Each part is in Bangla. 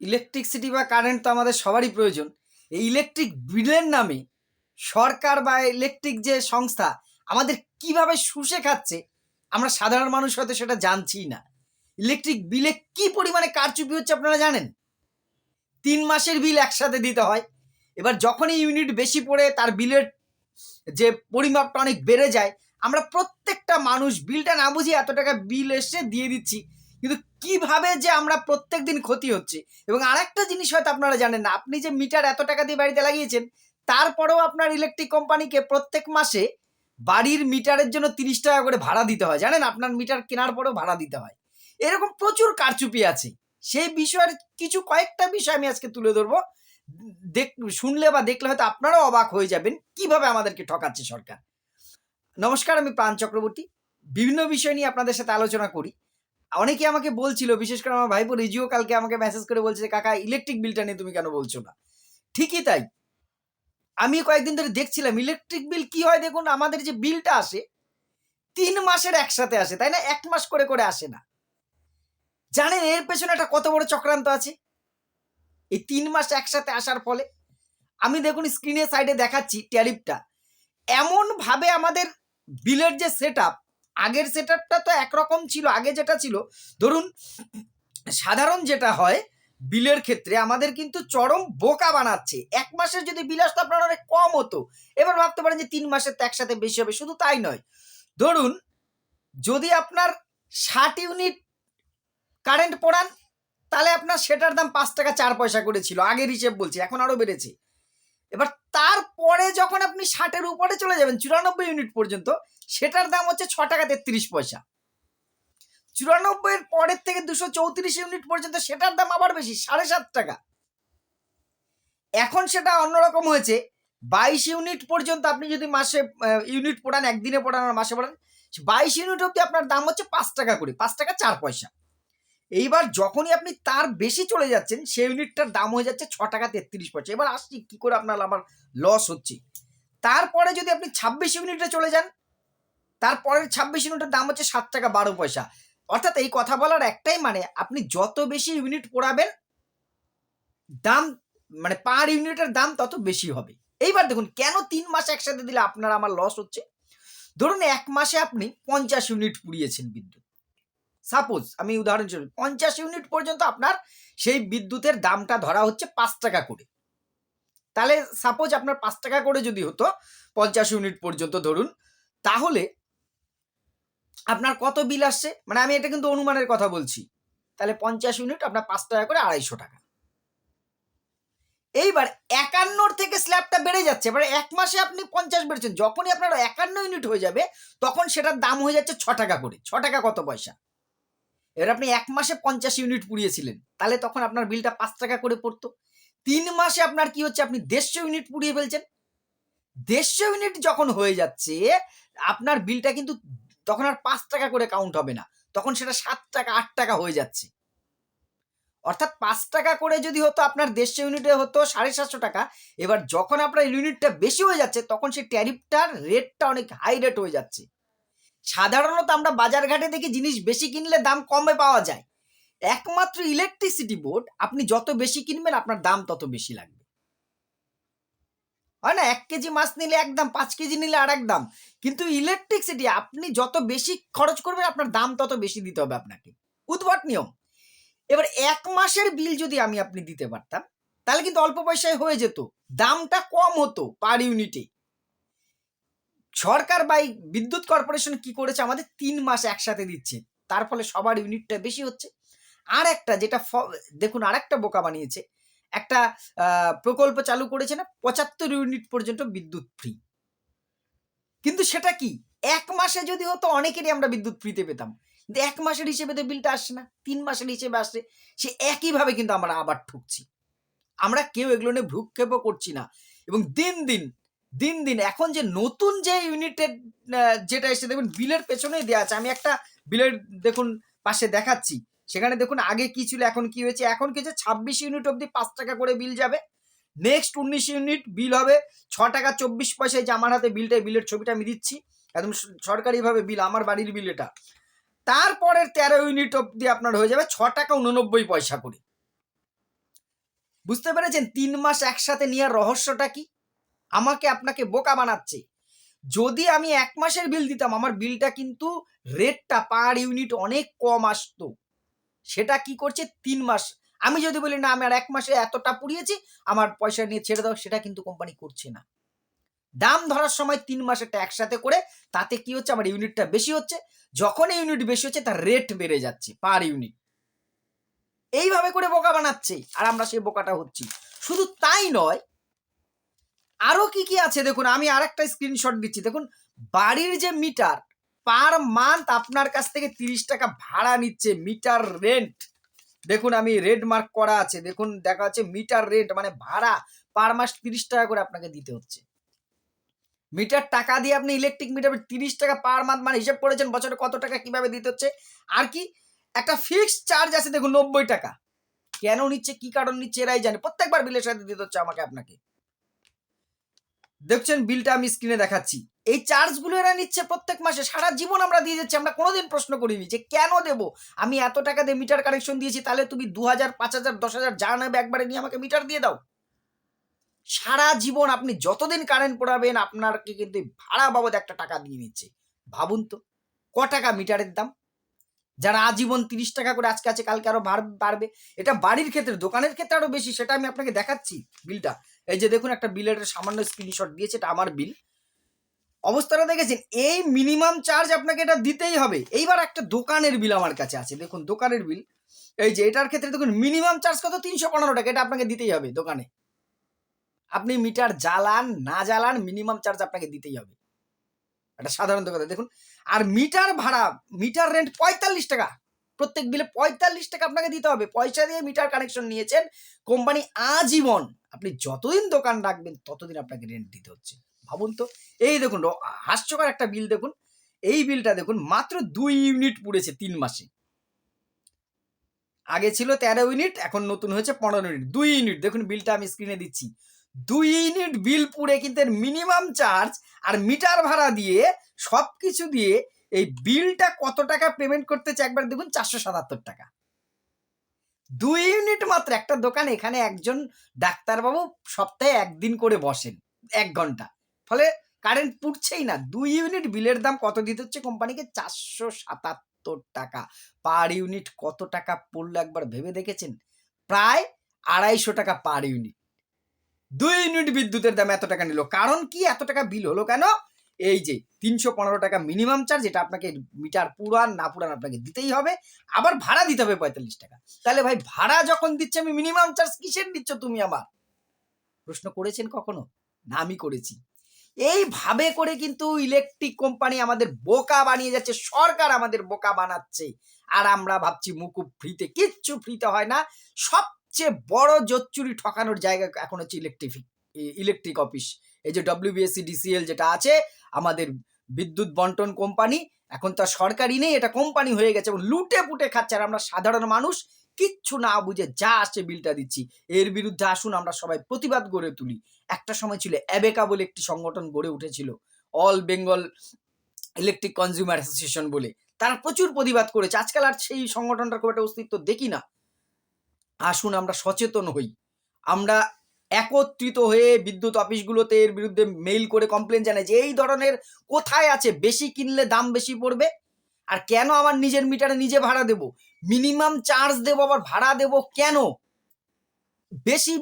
ইলেকট্রিসিটি বা কারেন্ট তো আমাদের সবারই প্রয়োজন। এই ইলেকট্রিক বিলের নামে সরকার বা ইলেকট্রিক যে সংস্থা, আমাদের কীভাবে শুষে খাচ্ছে, আমরা সাধারণ মানুষ হয়তো সেটা জানছিই না। ইলেকট্রিক বিলে কি পরিমাণে কারচুপি হচ্ছে আপনারা জানেন? তিন মাসের বিল একসাথে দিতে হয়। এবার যখনই ইউনিট বেশি পড়ে, তার বিলের যে পরিমাপটা অনেক বেড়ে যায়, আমরা প্রত্যেকটা মানুষ বিলটা না বুঝিয়ে এত টাকা বিল এসে দিয়ে দিচ্ছি। কিন্তু কীভাবে যে আমরা প্রত্যেক দিন ক্ষতি হচ্ছে? এবং আরেকটা জিনিস হয়তো আপনারা জানেন না, আপনি যে মিটার এত টাকা দিয়ে বাড়িতে লাগিয়েছেন, তারপরেও আপনার ইলেকট্রিক কোম্পানিকে প্রত্যেক মাসে বাড়ির মিটারের জন্য তিরিশ টাকা করে ভাড়া দিতে হয়। জানেন, আপনার মিটার কেনার পরেও ভাড়া দিতে হয়। এরকম প্রচুর কারচুপি আছে। সেই বিষয়ের কিছু কয়েকটা বিষয় আমি আজকে তুলে ধরবো। দেখ, শুনলে বা দেখলে হয়তো আপনারাও অবাক হয়ে যাবেন কীভাবে আমাদেরকে ঠকাচ্ছে সরকার। নমস্কার, আমি প্রাণ চক্রবর্তী। বিভিন্ন বিষয় নিয়ে আপনাদের সাথে আলোচনা করি। অনেকে আমাকে বলছিল, বিশেষ করে আমার ভাইপো রিজিও কালকে আমাকে মেসেজ করে বলছে, কাকা ইলেকট্রিক বিলটা নিয়ে তুমি কেন বলছো না? ঠিকই তাই। আমি কয়েকদিন ধরে দেখছিলাম ইলেকট্রিক বিল কি হয় দেখুন, আমাদের যে বিলটা আসে, তিন মাসের একসাথে আসে, তাই না? এক মাস করে করে আসে না। জানেন এর পেছনে একটা কত বড় চক্রান্ত আছে? এই তিন মাস একসাথে আসার ফলে, আমি দেখুন স্ক্রিনের সাইডে দেখাচ্ছি ট্যারিফটা এমন ভাবে আমাদের বিলের যে সেট আগের সেট তো একরকম ছিল, আগে যেটা ছিল, ধরুন, সাধারণ যেটা হয় বিলের ক্ষেত্রে, আমাদের কিন্তু চরম বোকা বানাচ্ছে। এক মাসের যদি বিল আসতো, আপনার অনেক কম হতো। এবার ভাবতে পারেন যে তিন মাসের তো একসাথে বেশি হবে, শুধু তাই নয়। ধরুন, যদি আপনার ষাট ইউনিট কারেন্ট পড়ান, তাহলে আপনার সেটার দাম পাঁচ টাকা চার পয়সা করে ছিল আগের হিসেব বলছি, এখন আরও বেড়েছে। এবার তারপরে যখন আপনি ষাটের উপরে চলে যাবেন, চুরানব্বই ইউনিট পর্যন্ত, সেটার দাম হচ্ছে ছ টাকা তেত্রিশ পয়সা। চুরানব্বই এর পরের থেকে দুশো চৌত্রিশ ইউনিট পর্যন্ত, সেটার দাম আবার বেশি, সাড়ে সাত টাকা। এখন সেটা অন্যরকম হয়েছে, বাইশ ইউনিট পর্যন্ত আপনি যদি মাসে ইউনিট পড়ান, একদিনে পড়ান আর মাসে পড়ান, বাইশ ইউনিট অব্দি আপনার দাম হচ্ছে পাঁচ টাকা করে, পাঁচ টাকা চার পয়সা। এইবার যখনই আপনি তার বেশি চলে যাচ্ছেন, সেই ইউনিটটার দাম হয়ে যাচ্ছে ছ টাকা তেত্রিশ পয়সা। এবার আসছি কি করে আপনার আবার লস হচ্ছে। তারপরে যদি আপনি ছাব্বিশ ইউনিটে চলে যান, তারপরের ছাব্বিশ ইউনিটের দাম হচ্ছে সাত টাকা বারো পয়সা। অর্থাৎ এই কথা বলার একটাই মানে আপনি যত বেশি ইউনিট পোড়াবেন, দাম মানে পার ইউনিটের দাম তত বেশি হবে। এইবার দেখুন, কেন তিন মাস একসাথে দিলে আপনার আমার লস হচ্ছে? ধরুন এক মাসে আপনি পঞ্চাশ ইউনিট পুড়িয়েছেন বিদ্যুৎ। সাপোজ আমি উদাহরণস্বরূপ পঞ্চাশ ইউনিট পর্যন্ত আপনার সেই বিদ্যুতের দামটা ধরা হচ্ছে পাঁচ টাকা করে। তাহলে সাপোজ আপনার পাঁচ টাকা করে যদি হতো, পঞ্চাশ ইউনিট পর্যন্ত ধরুন, তাহলে আপনার কত বিল আসছে? মানে আমি এটা কিন্তু অনুমানের কথা বলছি। তাহলে পঞ্চাশ ইউনিট আপনার পাঁচ টাকা করে আড়াইশো টাকা। এইবার একান্নর থেকে স্ল্যাবটা বেড়ে যাচ্ছে, এবার এক মাসে আপনি পঞ্চাশ বেড়েছেন, যখনই আপনার একান্ন ইউনিট হয়ে যাবে, তখন সেটার দাম হয়ে যাচ্ছে ছ টাকা করে। ছ টাকা কত পয়সা? এবার আপনি এক মাসে পঞ্চাশ ইউনিট পুড়িয়েছিলেন, তাহলে তখন আপনার বিলটা পাঁচ টাকা করে পড়তো। তিন মাসে আপনার কি হচ্ছে? আপনি দেড়শো ইউনিট পুড়িয়ে ফেলছেন। দেড়শো ইউনিট যখন হয়ে যাচ্ছে, আপনার বিলটা কিন্তু তখন আর পাঁচ টাকা করে কাউন্ট হবে না। তখন সেটা সাত টাকা, আট টাকা হয়ে যাচ্ছে। অর্থাৎ পাঁচ টাকা করে যদি হতো, আপনার দেড়শো ইউনিটে হতো সাড়ে সাতশো টাকা, এবার যখন আপনার ইউনিটটা বেশি হয়ে যাচ্ছে, তখন সেই ট্যারিফটার রেটটা অনেক হাই রেট হয়ে যাচ্ছে। সাধারণত আমরা বাজার ঘাটে দেখি জিনিস বেশি কিনলে দাম কমে পাওয়া যায়। একমাত্র ইলেকট্রিসিটি বোর্ড আপনি যত বেশি কিনবেন আপনার দাম তত বেশি লাগবে। হয় না? এক কেজি মাছ নিলে এক দাম, পাঁচ কেজি নিলে আর এক দাম। কিন্তু ইলেকট্রিসিটি আপনি যত বেশি খরচ করবেন আপনার দাম তত বেশি দিতে হবে আপনাকে। উদ্ভট নিয়ম। এবার এক মাসের বিল যদি আমি আপনি দিতে পারতাম, তাহলে কিন্তু অল্প পয়সায় হয়ে যেত। দামটা কম হতো পার ইউনিটে সরকার বা বিদ্যুৎ কর্পোরেশন কি করেছে? আমাদের তিন মাস একসাথে দিচ্ছে। তার ফলে সবার ইউনিটটা বেশি হচ্ছে। আর একটা যেটা দেখুন আর একটা বোকা বানিয়েছে। একটা প্রকল্প চালু করেছে না, পঁচাত্তর ইউনিট পর্যন্ত বিদ্যুৎ ফ্রি কিন্তু সেটা কি? এক মাসে যদি হতো, অনেকেরই আমরা বিদ্যুৎ ফ্রিতে পেতাম। কিন্তু এক মাসের হিসেবে তো বিলটা আসছে না। তিন মাসের হিসেবে আসছে। সে একইভাবে কিন্তু আমরা আবার ঠুকছি। আমরা কেউ এগুলো নিয়ে ভ্রুক্ষেপও করছি না। এবং দিন দিন দিন দিন। এখন যে নতুন যে ইউনিটের যেটা এসে দেখুন, বিলের পেছনেই দেওয়া আছে। আমি একটা বিলের, দেখুন, পাশে দেখাচ্ছি। সেখানে দেখুন, আগে কি ছিল, এখন কি হয়েছে? এখন কি হচ্ছে ছাব্বিশ ইউনিট অবধি পাঁচ টাকা করে বিল যাবে। নেক্সট উনিশ ইউনিট বিল হবে ছ টাকা চব্বিশ পয়সায়, যে আমার হাতে বিলটা বিলের ছবিটা আমি দিচ্ছি। একদম সরকারিভাবে বিল, আমার বাড়ির বিল এটা। তারপরের তেরো ইউনিট অবধি আপনার হয়ে যাবে ছ টাকা উননব্বই পয়সা করে। বুঝতে পেরেছেন? তিন মাস একসাথে নেওয়ার রহস্যটা কি? আমাকে আপনাকে বোকা বানাচ্ছে। যদি আমি এক মাসের বিল দিতাম, আমার বিলটা কিন্তু রেটটা পার ইউনিট অনেক কম আসতো। সেটা কি করছে? তিন মাস। আমি যদি বলি, না, আমি আর এক মাসে এতটা পুড়িয়েছি, আমার পয়সা নিয়ে ছেড়ে দাও, সেটা কিন্তু কোম্পানি করছে না। দাম ধরার সময় তিন মাসেরটা একসাথে করে, তাতে কি হচ্ছে? আমার ইউনিটটা বেশি হচ্ছে। যখন ইউনিট বেশি হচ্ছে, তার রেট বেড়ে যাচ্ছে পার ইউনিট এইভাবে করে বোকা বানাচ্ছে, আর আমরা সেই বোকাটা হচ্ছি। শুধু তাই নয় আরও কি কি আছে? দেখুন, আমি আর একটা স্ক্রিনশট দিচ্ছি। দেখুন, বাড়ির যে মিটার পার মান্থ আপনার কাছ থেকে তিরিশ টাকা ভাড়া নিচ্ছে মিটার রেন্ট দেখুন, আমি রেড মার্ক করা আছে। দেখুন, দেখা যাচ্ছে মিটার রেন্ট মানে ভাড়া পার মাস তিরিশ টাকা করে আপনাকে দিতে হচ্ছে। মিটার টাকা দিয়ে আপনি ইলেকট্রিক মিটার তিরিশ টাকা পার মান্থ মানে হিসেব করেছেন, বছরে কত টাকা কীভাবে দিতে হচ্ছে? আর কি, একটা ফিক্সড চার্জ আছে, দেখুন, নব্বই টাকা। কেন নিচ্ছে, কি কারণ নিচ্ছে, এরাই জানে। প্রত্যেকবার বিলের সাথে দিতে হচ্ছে আমাকে, আপনাকে। দেখছেন বিলটা আমি স্ক্রিনে দেখাচ্ছি। এই চার্জগুলো এরা নিচ্ছে প্রত্যেক মাসে, সারা জীবন আমরা দিয়ে যাচ্ছি, আমরা কোনোদিন প্রশ্ন করিনি যে কেন দেবো? আমি এত টাকা দিয়ে মিটার কানেকশন দিয়েছি, তাহলে তুমি দু হাজার পাঁচ হাজার দশ হাজার যা নেবে একবারে নিয়ে আমাকে মিটার দিয়ে দাও। সারা জীবন আপনি যতদিন কারেন্ট পড়াবেন আপনাকে কিন্তু ভাড়া বাবদ একটা টাকা দিয়ে নিচ্ছে। ভাবুন তো, ক টাকা মিটারের দাম? যারা আজীবন তিরিশ টাকা করে আজকে আছে, কালকে আরও বাড়- বাড়বে। এটা বাড়ির ক্ষেত্রে, দোকানের ক্ষেত্রে আরও বেশি, সেটা আমি আপনাকে দেখাচ্ছি বিলটা। এই যে দেখুন, একটা বিলের সামান্য স্ক্রিনশট দিয়েছে, এটা আমার বিল। অবস্থাটা দেখেছেন? এই মিনিমাম চার্জ আপনাকে এটা দিতেই হবে। এইবার একটা দোকানের বিল আমার কাছে আছে। দেখুন, দোকানের বিল। এই যে, এটার ক্ষেত্রে দেখুন মিনিমাম চার্জ কত? তিনশো পনেরো টাকা, এটা আপনাকে দিতেই হবে দোকানে। আপনি মিটার জ্বালান, না জ্বালান মিনিমাম চার্জ আপনাকে দিতেই হবে। এটা সাধারণত কথা দেখুন, আর মিটার ভাড়া, মিটার রেন্ট পঁয়তাল্লিশ টাকা। প্রত্যেক বিলে পঁয়তাল্লিশ টাকা আপনাকে দিতে হবে। পয়সা দিয়ে মিটার কানেকশন নিয়েছেন। কোম্পানি আজীবন, আপনি যতদিন দোকান রাখবেন, ততদিন আপনাকে রেন্ট দিতে হচ্ছে। ভাবুন তো, এই দেখুন হাস্যকর একটা বিল দেখুন। এই বিলটা দেখুন, মাত্র দুই ইউনিট পুড়েছে তিন মাসে। আগে ছিল তেরো ইউনিট এখন নতুন হয়েছে পনেরো ইউনিট দুই ইউনিট দেখুন বিলটা আমি স্ক্রিনে দিচ্ছি। দুই ইউনিট বিল পুড়ে কিন্তু মিনিমাম চার্জ আর মিটার ভাড়া দিয়ে সব কিছু দিয়ে এই বিলটা কত টাকা পেমেন্ট করতেছে একবার দেখুন, চারশো সাতাত্তর টাকা। দুই ইউনিট মাত্র একটা দোকান, এখানে একজন ডাক্তারবাবু সপ্তাহে একদিন করে বসেন, এক ঘণ্টা। ফলে কারেন্ট পুড়ছেই না। দুই ইউনিট বিলের দাম কত দিতে হচ্ছে কোম্পানিকে? চারশো সাতাত্তর টাকা। পার ইউনিট কত টাকা পড়ল একবার ভেবে দেখেছেন? প্রায় আড়াইশো টাকা পার ইউনিট দুই ইউনিট বিদ্যুতের দাম এত টাকা নিল। কারণ কি? এত টাকা বিল হলো কেন? এই যে, তিনশো পনেরো টাকা মিনিমাম চার্জ এটা আপনাকে মিটার পুরান, না পুরান আপনাকে দিতেই হবে। আবার ভাড়া দিতে হবে পঁয়তাল্লিশ টাকা। তাহলে ভাই, ভাড়া যখন দিচ্ছে আমি মিনিমাম চার্জ কিসের দিচ্ছ তুমি আমার? প্রশ্ন করেছেন কখনো? না, আমি করেছি। এইভাবে করে কিন্তু ইলেকট্রিক কোম্পানি আমাদের বোকা বানিয়ে যাচ্ছে, সরকার আমাদের বোকা বানাচ্ছে। আর আমরা ভাবছি, মুকুব ফ্রিতে কিচ্ছু ফ্রিতে হয় না। সবচেয়ে বড় জোচ্চুরি ঠকানোর জায়গা এখন হচ্ছে ইলেকট্রিক ইলেকট্রিক অফিস এই যে ডব্লিউবিএসসি ডিসিএল যেটা আছে, আমাদের বিদ্যুৎ বন্টন কোম্পানি, এখন তো সরকারি নেই, এটা কোম্পানি হয়ে গেছে এবং লুটে পুটে খাচ্ছে। আর আমরা সাধারণ মানুষ, কিচ্ছু না বুঝে যা আসছে বিলটা দিচ্ছি। এর বিরুদ্ধে আসুন, আমরা সবাই প্রতিবাদ গড়ে তুলি। একটা সময় ছিল অ্যাবেকা বলে একটি সংগঠন গড়ে উঠেছিল all Bengal electric consumer association বলে। তারা প্রচুর প্রতিবাদ করেছে। আজকাল আর সেই সংগঠনটার খুব একটা অস্তিত্ব দেখি না। আসুন আমরা সচেতন হই। আমরা একত্রিত হয়ে বিদ্যুৎ অফিসগুলোতে এর বিরুদ্ধে মেইল করে কমপ্লেন জানাই যে, এই ধরনের কোথায় আছে? বেশি কিনলে দাম বেশি পড়বে? আর কেন আমার নিজের মিটারে নিজে ভাড়া দেব? মিনিমাম চার্জ দেব, আবার ভাড়া দেব কেন? বেশি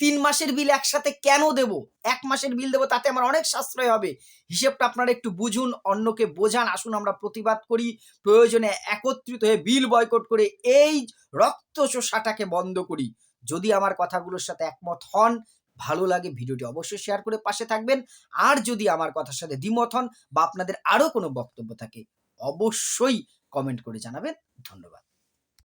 তিন মাসের বিল একসাথে কেন দেব? এক মাসের বিল দেবো, তাতে আমার অনেক সাশ্রয় হবে। হিসেবটা আপনারা একটু বুঝুন, অন্যকে বোঝান। আসুন, আমরা প্রতিবাদ করি। প্রয়োজনে একত্রিত হয়ে বিল বয়কট করে এই রক্ত চোষাটাকে বন্ধ করি। যদি আমার কথাগুলোর সাথে একমত হন, ভালো লাগে ভিডিওটি অবশ্যই শেয়ার করে পাশে থাকবেন। আর যদি আমার কথার সাথে দ্বিমত হন বা আপনাদের আরও কোনো বক্তব্য থাকে, অবশ্যই কমেন্ট করে জানাবেন। ধন্যবাদ।